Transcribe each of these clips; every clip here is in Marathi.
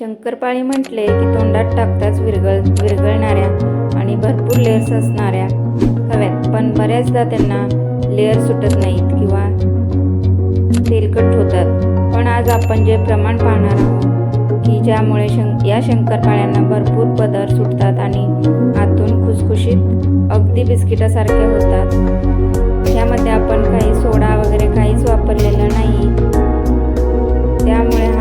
शंकरपाळी म्हटले की तोंडात टाकताच विरगळ विरघळणाऱ्या आणि भरपूर लेअर्स असणाऱ्या हव्यात. पण बऱ्याचदा त्यांना लेअर सुटत नाहीत किंवा तेलकट होतात. पण आज आपण जे प्रमाण पाहणार आहोत की ज्यामुळे शं या शंकरपाळ्यांना भरपूर पदर सुटतात आणि आतून खुसखुशीत अगदी बिस्किटासारखे होतात. ह्यामध्ये आपण काही सोडा वगैरे काहीच वापरलेलं नाही. त्यामुळे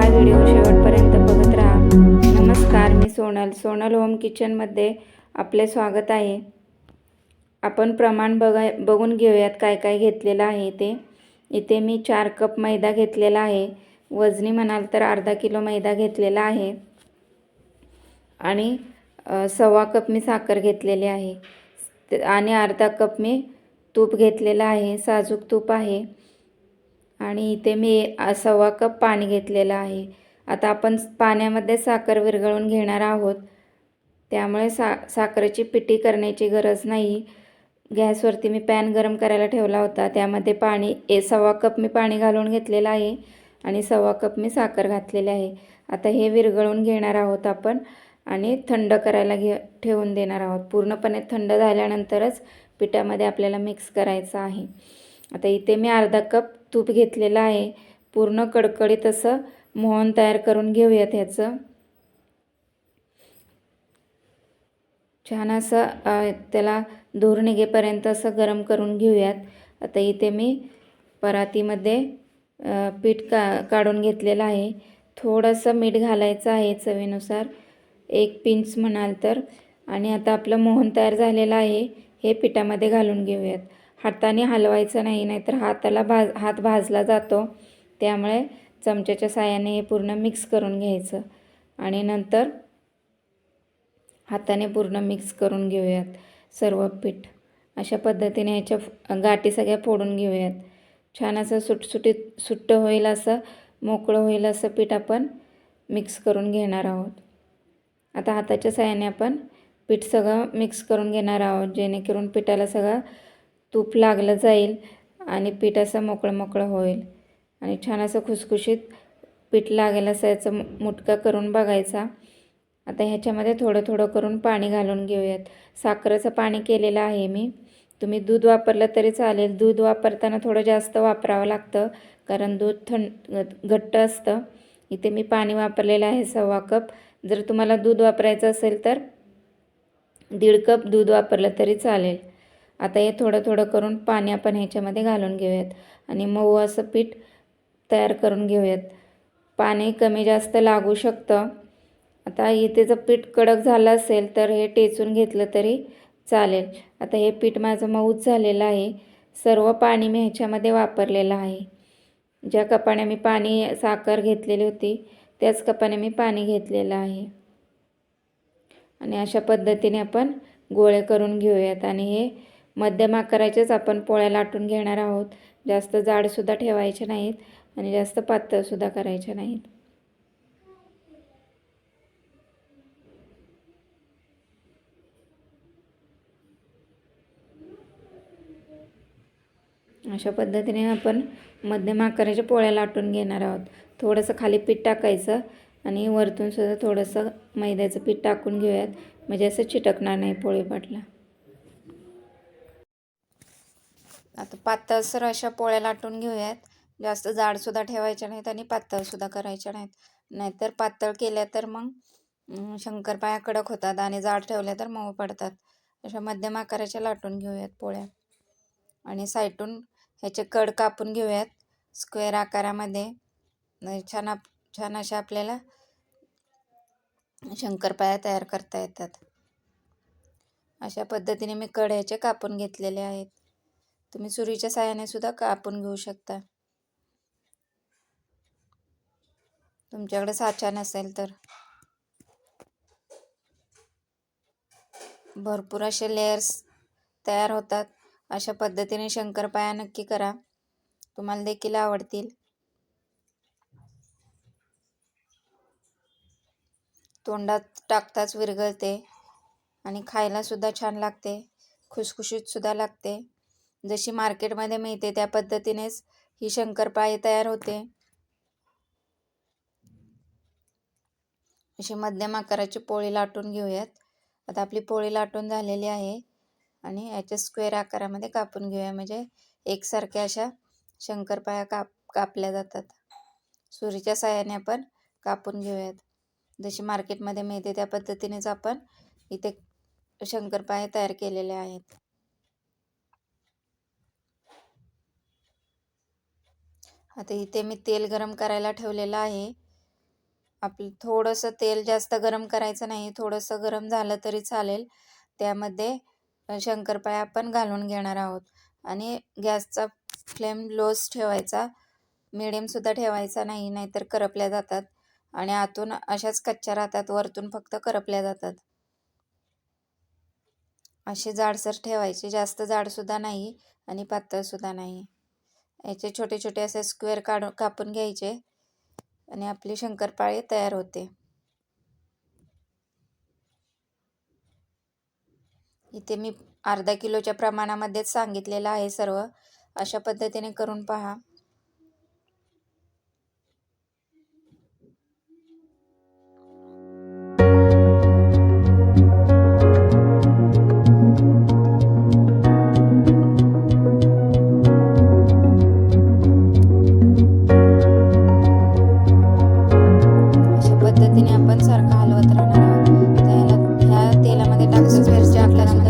सोनल. सोनल होम किचनमध्ये आपले स्वागत आहे. आपण प्रमाण बघा बघून घेऊयात काय काय घेतलेलं आहे ते. इथे मी चार कप मैदा घेतलेला आहे. वजनी म्हणाल तर अर्धा किलो मैदा घेतलेला आहे. आणि सव्वा कप मी साखर घेतलेली आहे. त- आणि अर्धा कप मी तूप घेतलेलं आहे. साजूक तूप आहे. आणि इथे मी सव्वा कप पाणी घेतलेलं आहे. आता आपण पाण्यामध्ये साखर विरघळून घेणार आहोत. त्यामुळे सा साखरेची पिठी करण्याची गरज नाही. गॅसवरती मी पॅन गरम करायला ठेवला होता. त्यामध्ये पाणी ए सव्वा कप मी पाणी घालून घेतलेलं आहे आणि सव्वा कप मी साखर घातलेली आहे. आता हे विरघळून घेणार आहोत आपण आणि थंड करायला घे ठेवून देणार आहोत. पूर्णपणे थंड झाल्यानंतरच पिठामध्ये आपल्याला मिक्स करायचं आहे. आता इथे मी अर्धा कप तूप घेतलेलं आहे. पूर्ण कडकडीत असं मोहन तयार करून घेऊयात ह्याचं. छान असं त्याला धूर निघेपर्यंत असं गरम करून घेऊयात. आता इथे मी परातीमध्ये पीठ का काढून घेतलेलं आहे. थोडंसं मीठ घालायचं आहे चवीनुसार. एक पिंच म्हणाल तर. आणि आता आपलं मोहन तयार झालेलं आहे हे पिठामध्ये घालून घेऊयात. हाताने हलवायचं नाही नाहीतर हाताला भाज हात भाजला जातो. त्यामुळे चमच्याच्या साहाय्याने हे पूर्ण मिक्स करून घ्यायचं. आणि नंतर हाताने पूर्ण मिक्स करून घेऊयात सर्व पीठ. अशा पद्धतीने ह्याच्या गाठी सगळ्या फोडून घेऊयात. छान असं सुटसुटीत सुट्ट होईल असं मोकळं होईल असं पीठ आपण मिक्स करून घेणार आहोत. आता हाताच्या साहाय्याने आपण पीठ सगळं मिक्स करून घेणार आहोत जेणेकरून पिठाला सगळं तूप लागलं जाईल आणि पीठ असं मोकळं मोकळं होईल. आणि छान असं खुसखुशीत पीठ लागेल असं याचं मुटका करून बघायचा. आता ह्याच्यामध्ये थोडं थोडं करून पाणी घालून घेऊयात. साखरेचं पाणी केलेलं आहे मी. तुम्ही दूध वापरलं तरी चालेल. दूध वापरताना थोडं जास्त वापरावं लागतं कारण दूध थंड घट्ट असतं. इथे मी पाणी वापरलेलं आहे सव्वा कप. जर तुम्हाला दूध वापरायचं असेल तर दीड कप दूध वापरलं तरी चालेल. आता हे थोडं थोडं करून पाणी आपण ह्याच्यामध्ये घालून घेऊयात. आणि मऊ असं पीठ तयार करून घेऊयात. पाणी कमी जास्त लागू शकतं. आता इथे जर पीठ कडक झालं असेल तर हे टेचून घेतलं तरी चालेल. आता हे पीठ माझं मऊच झालेलं आहे. सर्व पाणी मी ह्याच्यामध्ये वापरलेलं आहे. ज्या कपाने मी पाणी साखर घेतलेली होती त्याच कपाने मी पाणी घेतलेलं आहे. आणि अशा पद्धतीने आपण गोळे करून घेऊयात. आणि हे मध्यम आकाराचेच आपण पोळ्या लाटून घेणार आहोत. जास्त जाडसुद्धा ठेवायचे नाहीत. आणि जास्त पातळसुद्धा करायच्या नाहीत. अशा पद्धतीने आपण मध्यम आकाराच्या पोळ्या लाटून घेणार आहोत. थोडंसं खाली पीठ टाकायचं आणि वरतून सुद्धा थोडंसं मैद्याचं पीठ टाकून घेऊयात. म्हणजे असं चिटकणार नाही पोळीपाटला आता पातळसर अशा पोळ्या लाटून घेऊयात. जास्त जाडसुद्धा ठेवायच्या नाहीत आणि पातळसुद्धा करायच्या नाहीत. नाहीतर पातळ केल्या तर मग शंकरपाया शंकरपाळ्या कडक होतात आणि जाड ठेवल्या तर मऊ पडतात. अशा मध्यम आकाराच्या लाटून घेऊयात पोळ्या. आणि साईटून ह्याचे कड कापून घेऊयात. स्क्वेअर आकारामध्ये. छान आप छान अशा आपल्याला शंकरपाळ्या तयार करता येतात. अशा पद्धतीने मी कड ह्याचे कापून घेतलेले आहेत. तुम्ही सुरीच्या साहाय्याने सुद्धा कापून घेऊ शकता. तुमच्याकडे साचा नसेल तर. भरपूर असे लेयर्स तयार होतात. अशा पद्धतीने शंकरपाया नक्की करा. तुम्हाला देखील आवडतील. तोंडात टाकताच विरघळते आणि खायला सुद्धा छान लागते. खुसखुशीत सुद्धा लागते. जशी मार्केटमध्ये मिळते त्या पद्धतीनेच ही शंकरपाळी तयार होते. अशी मध्यम आकाराची पोळी लाटून घेऊयात. आता आपली पोळी लाटून झालेली आहे आणि याच्या स्क्वेअर आकारामध्ये कापून घेऊया. म्हणजे एकसारख्या अशा शंकरपाया काप कापल्या जातात. सुरीच्या साह्याने आपण कापून घेऊयात. जशी मार्केटमध्ये मिळते त्या पद्धतीनेच आपण इथे शंकरपाया तयार केलेले आहेत. आता इथे मी तेल गरम करायला ठेवलेलं आहे. आपलं थोडंसं तेल जास्त गरम करायचं नाही थोडंसं गरम झालं तरी चालेल. त्यामध्ये शंकरपाळ्या आपण घालून घेणार आहोत. आणि गॅसचा फ्लेम लोच ठेवायचा. मिडियमसुद्धा ठेवायचा नाही नाहीतर करपल्या जातात. आणि आतून अशाच कच्च्या राहतात वरतून फक्त करपल्या जातात. असे जाडसर ठेवायचे. जास्त जाडसुद्धा नाही आणि पातळसुद्धा नाही. याचे छोटे छोटे असे स्क्वेअर काढून कापून घ्यायचे. आणि आपली शंकरपाळी तयार होते. इथे मी अर्धा किलोच्या प्रमाणामध्येच सांगितलेलं आहे सर्व. अशा पद्धतीने करून पहा. vereceğim ben ama.